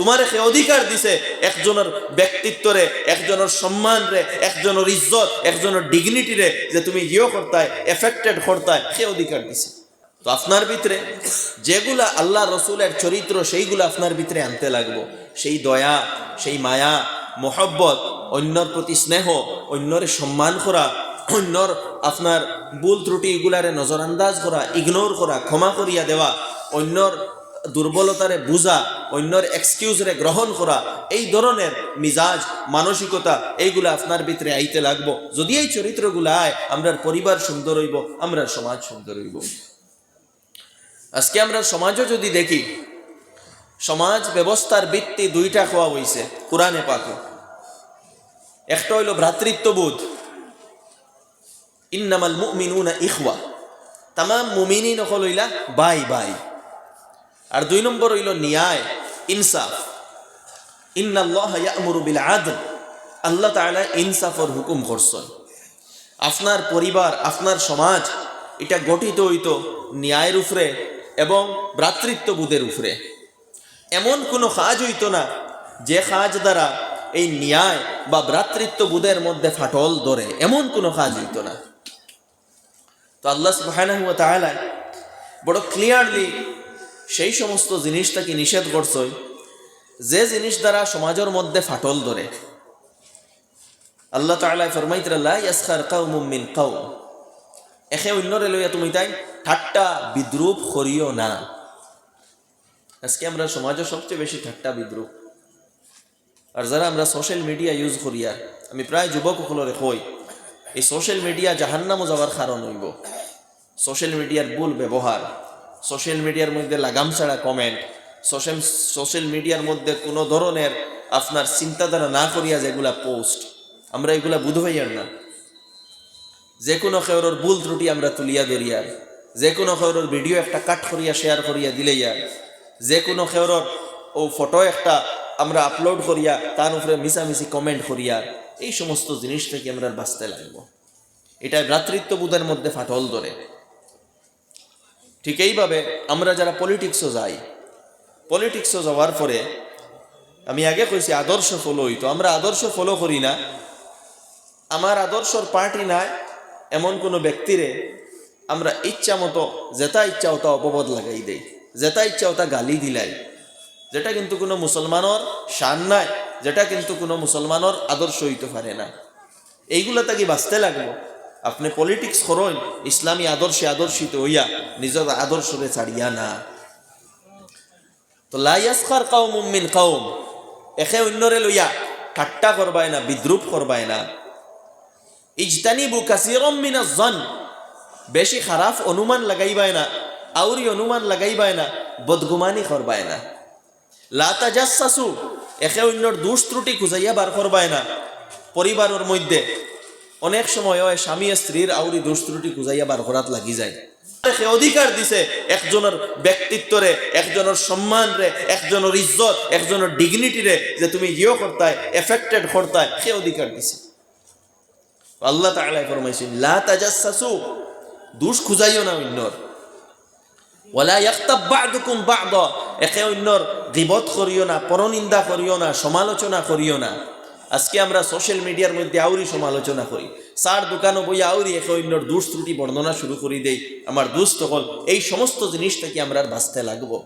তোমার সে অধিকার, দিছে একজনের ব্যক্তিত্বরে, একজনের সম্মান রে একজনের ইজ্জত, একজনের ডিগনিটি রে যে তুমি ইয়ে করতায় এফেক্টেড করতায় সে অধিকার দিছে। তো আপনার ভিতরে যেগুলা আল্লাহ রসুলের চরিত্র, সেইগুলো আপনার ভিতরে আনতে লাগবো। সেই দয়া, সেই মায়া, মোহব্বত, অন্যর প্রতি স্নেহ, অন্যরে সম্মান করা, অন্যর আপনার ভুল ত্রুটি এগুলারে নজরান্দাজ করা ইগনোর করা, ক্ষমা করিয়া দেওয়া, অন্যর দুর্বলতারে বুঝা অন্যর এক্সকিউজরে গ্রহণ করা এই ধরনের মিজাজ, মানসিকতা, এইগুলা আপনার ভিতরে আইতে লাগবো। যদি এই চরিত্রগুলা আয় আমরার পরিবার সুন্দর হইব আমরা সমাজ সুন্দর হইব। আজকে আমরা সমাজও যদি দেখি, সমাজ ব্যবস্থার ভিত্তি দুইটা খোয়া হইছে কোরআনে পাকে একটা হইল ভ্রাতৃত্ববোধ ইন্নামাল মুমিনুনা ইখওয়া। তামাম মুমিনিন হইলা বাই বাই। আর দুই নম্বর হইল ন্যায়, ইনসাফ। ইন্নাল্লাহ ইয়ামুরু বিল আদল। আল্লাহ তাআলা ইনসাফর হুকুম করছেন। আপনার পরিবার, আপনার সমাজ, এটা গঠিত হইত ন্যায়ের উপরে এবং ভ্রাতৃত্ববোধের উপরে। এমন কোনো কাজ হইতো না, যে কাজ দ্বারা এই ন্যায় বা ভ্রাতৃত্ববোধের মধ্যে ফাটল ধরে। এমন কোনো কাজ হইত না। তো আল্লাহ তাআলা বড় ক্লিয়ারলি সেই সমস্ত জিনিসটাকে নিষেধ করছে যে জিনিস দ্বারা সমাজের মধ্যে ফাটল ধরে। আল্লাহ তাআলা ফরমাইতরা লা ইয়াসখার কাউমুম মিন কাউম এখে অন্যরে লইয়া তুমি তাই ঠাট্টা বিদ্রুপ করিও না। আজকে আমরা সমাজে সবচেয়ে বেশি ঠাট্টা বিদ্রুপ। আর যারা আমরা সোশ্যাল মিডিয়া ইউজ করি, আর আমি প্রায় যুবক সকলরে কই, এই সোশ্যাল মিডিয়া জাহান্নামও যাওয়ার কারণ হইব। সোশ্যাল মিডিয়ার ভুল ব্যবহার। সোশ্যাল মিডিয়ার মধ্যে লাগাম ছাড়া কমেন্ট সোশ্যাল সোশ্যাল মিডিয়ার মধ্যে কোনো ধরনের আপনার চিন্তাধারা না করিয়া যেগুলা পোস্ট আমরা এগুলা বুধ হইয়ার না। যে কোনো খেয়রর ভুল ত্রুটি আমরা তুলিয়া ধরিয়ার যে কোনো খেয়রর ভিডিও একটা কাট করিয়া শেয়ার করিয়া দিলেইয়ার যে কোনো খেয়রর ও ফটো একটা আমরা আপলোড করিয়া, তার উপরে মিশামিশি কমেন্ট করিয়ার এই সমস্ত জিনিস থেকে আমরা বাঁচতে লাগব। এটা ভ্রাতৃত্ববোধের মধ্যে ফাটল ধরে। ঠিক এইভাবে আমরা যারা পলিটিক্সও যাই পলিটিক্সও যাওয়ার পরে আমি আগে কইছি আদর্শ ফলো হইতো। আমরা আদর্শ ফলো করি না। আমার আদর্শর পার্টি নাই, এমন কোনো ব্যক্তিরে আমরা ইচ্ছা মতো, যেটা ইচ্ছা ওটা অপবাদ লাগাই দেই, যেটা ইচ্ছা ওটা গালি দিলাই। যেটা কিন্তু কোনো মুসলমানের শান নাই, যেটা কিন্তু কোনো মুসলমানের আদর্শ হইতে পারে না। এইগুলো তাকে বাঁচতে লাগবো আপনি পলিটিক্স করেন, ইসলামী আদর্শে আদর্শিত হইয়া নিজের আদর্শরে ছাড়িয়া না। তো লাইয়াসখার কাউম মিন কাউম একে অন্যরে লইয়া ঠাট্টা করবায় না, বিদ্রুপ করবায় না। ইজতানিবু কাসিরম জন বেশি খারাপ অনুমান লাগাইবায় না, আউরি অনুমান লাগাইবায় না, বদগুমানি করবায় না। লাতা জাসাসু একে অন্যর দুষ ত্রুটি খুঁজাইয়া বার করবায় না, পরিবারের মধ্যে অনেক সময় হয় স্বামী স্ত্রীর আউরি দোষ ত্রুটি খুঁজাইয়া বার করাত লাগি যায়। সে অধিকার দিছে একজনের ব্যক্তিত্বরে, একজনের সম্মান রে একজনের ইজ্জত, একজনের ডিগনিটি রে যে তুমি ইয়ে করতায় এফেক্টেড করতায় সে অধিকার দিছে। আল্লাহ তাআলা ফরমাইছেন, লা তাজাসসু দুষ খুঁজাইও না অন্যর। ওয়ালা ইয়াক্তাব বা'দুকুম বা'দা একে অন্যর গিবত করিও না, পরনিন্দা করিও না, সমালোচনা করিও না। আজকে আমরা সোশ্যাল মিডিয়ার মধ্যে আউরি সমালোচনা করি। সার দোকানও বই আউরি একে অন্যর দুষ ত্রুটি বর্ণনা শুরু করি দেই। আমার দুস্থ হল এই সমস্ত জিনিস থেকে আমরা আর বাঁচতে লাগবো।